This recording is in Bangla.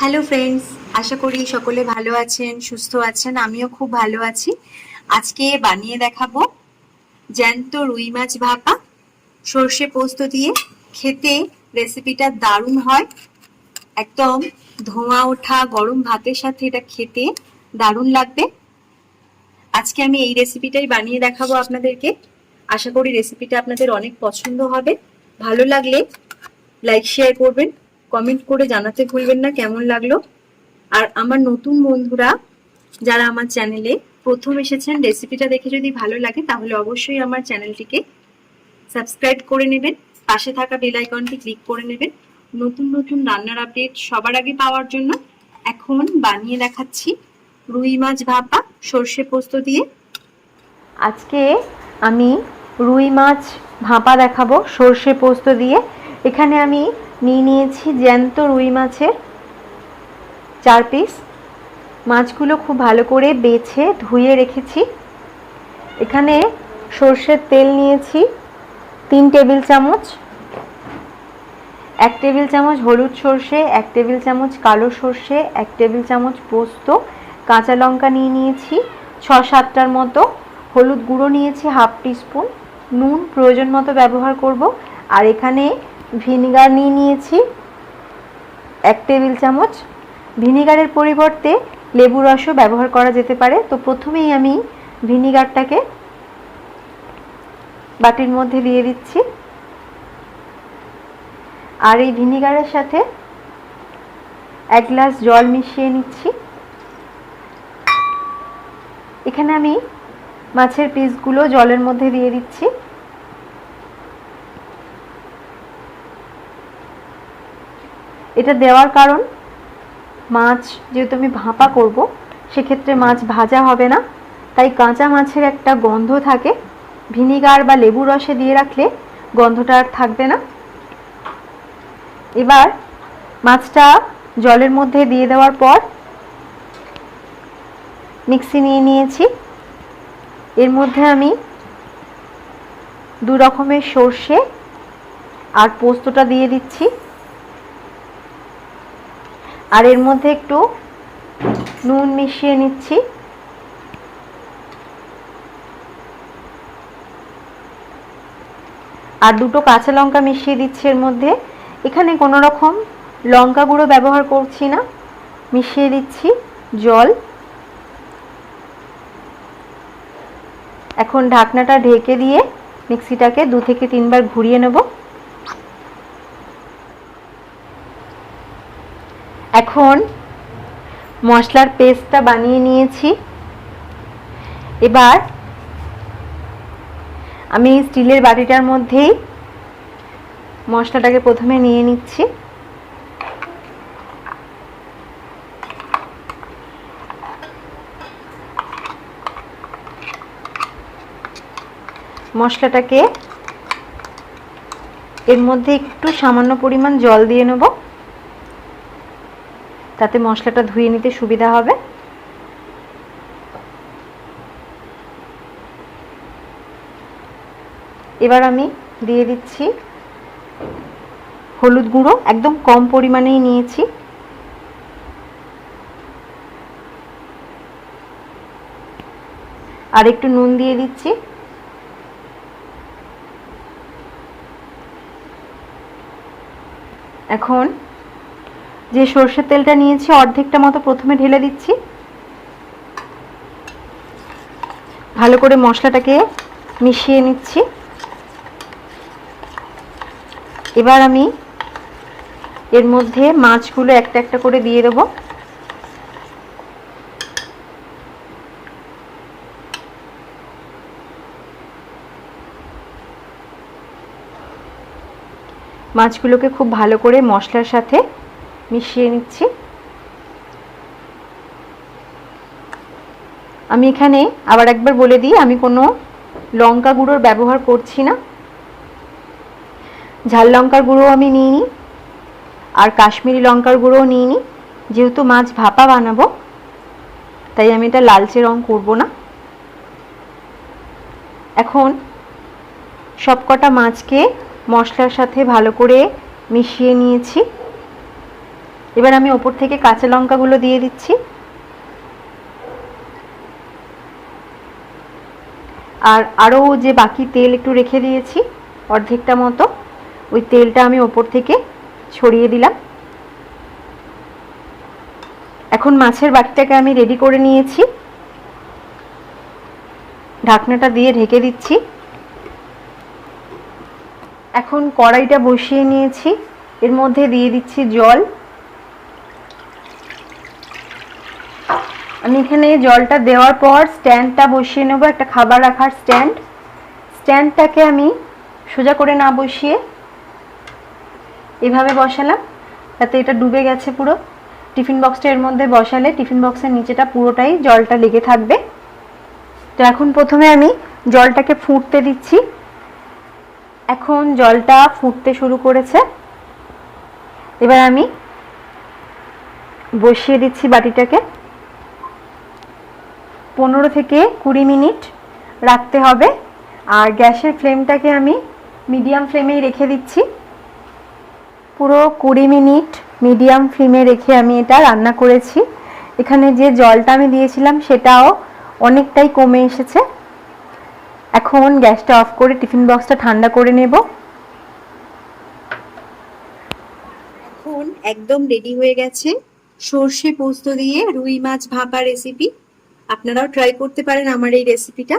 হ্যালো ফ্রেন্ডস আশা করি সকলে ভালো আছেন, সুস্থ আছেন, আমিও খুব ভালো আছি। আজকে বানিয়ে দেখাবো জ্যান্ত রুই মাছ ভাপা। সর্ষে পোস্ত দিয়ে খেতে রেসিপিটা দারুণ হয়। একদম ধোঁয়া ওঠা গরম ভাতের সাথে এটা খেতে দারুণ লাগবে। আজকে আমি এই রেসিপিটাই বানিয়ে দেখাবো আপনাদেরকে। আশা করি রেসিপিটা আপনাদের অনেক পছন্দ হবে। ভালো লাগলে লাইক শেয়ার করবেন। কমেন্ট করে জানাতে ভুলবেন না, কেমন লাগল? আর আমার নতুন বন্ধুরা যারা আমার চ্যানেলে প্রথম এসেছেন রেসিপিটা দেখে যদি ভালো লাগে, তাহলে অবশ্যই আমার চ্যানেলটিকে সাবস্ক্রাইব করে নেবেন, পাশে থাকা বেল আইকনটি ক্লিক করে নেবেন। নতুন নতুন রান্নার আপডেট সবার আগে পাওয়ার জন্য এখন বানিয়ে দেখাচ্ছি রুই মাছ ভাপা, সর্ষে পোস্ত দিয়ে। আজকে আমি রুই মাছ ভাপা দেখাবো, সর্ষে পোস্ত দিয়ে। এখানে আমি নিয়ে নিয়েছি জ্যান্ত রুই মাছের চার পিস মাছগুলো খুব ভালো করে বেছে ধুয়ে রেখেছি। এখানে সর্ষের তেল নিয়েছি তিন টেবিল চামচ। এক টেবিল চামচ হলুদ সর্ষে, এক টেবিল চামচ কালো সর্ষে, এক টেবিল চামচ পোস্ত, কাঁচা লঙ্কা নিয়ে নিয়েছি ছ সাতটার মতো। হলুদ গুঁড়ো নিয়েছি হাফ টিস্পুন। নুন প্রয়োজন মতো ব্যবহার করব। আর এখানে ভিনিগার নিয়ে নিয়েছি, এক টেবিল চামচ। ভিনিগারের পরিবর্তে লেবু রসও ব্যবহার করা যেতে পারে। তো প্রথমেই আমি ভিনিগারটাকে বাটির মধ্যে দিয়ে দিচ্ছি। আর এই ভিনিগারের সাথে এক গ্লাস জল মিশিয়ে নিচ্ছি। এখানে আমি মাছের পিসগুলো জলের মধ্যে দিয়ে দিচ্ছি। দেওয়ার কারণ, মাছ যেহেতু আমি ভাপা করব, সেক্ষেত্রে মাছ ভাজা হবে না। তাই কাঁচা মাছের একটা গন্ধ থাকে, ভিনিগার বা লেবু রসে দিয়ে রাখলে গন্ধটা আর থাকবে না। এবার মাছটা জলের মধ্যে দিয়ে দেওয়ার পর মিক্সি নিয়ে নিয়েছি। এর মধ্যে আমি দু রকমের সর্ষে আর পোস্তটা দিয়ে দিচ্ছি। আর এর মধ্যে একটু নুন মিশিয়ে নিচ্ছি। আর দুটো কাঁচা লঙ্কা মিশিয়ে দিচ্ছি এর মধ্যে। এখানে কোনো রকম লঙ্কা গুঁড়ো ব্যবহার করছি না। মিশিয়ে দিচ্ছি জল। এখন ঢাকনাটা ঢেকে দিয়ে মিক্সিটাকে দু থেকে তিনবার ঘুরিয়ে নেব। এখন মশলার পেস্টটা বানিয়ে নিয়েছি। এবার আমি স্টিলের বাটিটার মধ্যেই মশলাটাকে প্রথমে নিয়ে নিচ্ছি। মশলাটাকে এর মধ্যে একটু সামান্য পরিমাণ জল দিয়ে নেব। তাতে মশলাটা ধুয়ে নিতে সুবিধা হবে। এবার আমি দিয়ে দিচ্ছি হলুদ গুঁড়ো, একদম কম পরিমাণেই নিয়েছি। আর একটু নুন দিয়ে দিচ্ছি। এখন যে সর্ষের তেলটা নিয়েছি, অর্ধেকটা মতো প্রথমে ঢেলে দিচ্ছি। ভালো করে মশলাটাকে মিশিয়ে নিচ্ছি। এবার আমি এর মধ্যে মাছগুলো একটা একটা করে দিয়ে দেবো। মাছগুলোকে খুব ভালো করে মশলার সাথে মিশিয়ে নিচ্ছি। আমি এখানে আবার একবার বলে দিই, আমি কোনো লঙ্কা গুঁড়োর ব্যবহার করছি না। ঝাল লঙ্কার গুঁড়ো আমি নিইনি, আর কাশ্মীরি লঙ্কার গুঁড়োও নিইনি। যেহেতু মাছ ভাপা বানাবো, তাই আমি এটা লালচে রং করব না। এখন সবকটা মাছকে মশলার সাথে ভালো করে মিশিয়ে নিয়েছি। এবার আমি ওপর থেকে কাঁচা লঙ্কাগুলো দিয়ে দিচ্ছি। আর আরও যে বাকি তেল একটু রেখে দিয়েছি অর্ধেকটা মতো, ওই তেলটা আমি ওপর থেকে ছড়িয়ে দিলাম। এখন মাছের বাটিটাকে আমি রেডি করে নিয়েছি। ঢাকনাটা দিয়ে ঢেকে দিচ্ছি। এখন কড়াইটা বসিয়ে নিয়েছি। এর মধ্যে দিয়ে দিচ্ছি জল। আমি এখানে জলটা দেওয়ার পর স্ট্যান্ডটা বসিয়ে নেব, একটা খাবার রাখার স্ট্যান্ড। স্ট্যান্ডটাকে আমি সোজা করে না বসিয়ে এভাবে বসালাম, তাতে এটা ডুবে গেছে পুরো। টিফিন বক্সটা এর মধ্যে বসালে টিফিন বক্সের নিচেটা পুরোটাই জলটা লেগে থাকবে। তো এখন প্রথমে আমি জলটাকে ফুটতে দিচ্ছি। এখন জলটা ফুটতে শুরু করেছে। এবার আমি বসিয়ে দিচ্ছি বাটিটাকে। পনেরো থেকে কুড়ি মিনিট রাখতে হবে। আর গ্যাসের ফ্লেমটাকে আমি মিডিয়াম ফ্লেমেই রেখে দিচ্ছি। পুরো কুড়ি মিনিট মিডিয়াম ফ্লেমে রেখে আমি এটা রান্না করেছি। এখানে যে জলটা আমি দিয়েছিলাম সেটাও অনেকটাই কমে এসেছে। এখন গ্যাসটা অফ করে টিফিন বক্সটা ঠান্ডা করে নেব। এখন একদম রেডি হয়ে গেছে সর্ষে পোস্ত দিয়ে রুই মাছ ভাপা রেসিপি। আপনারাও ট্রাই করতে পারেন আমার এই রেসিপিটা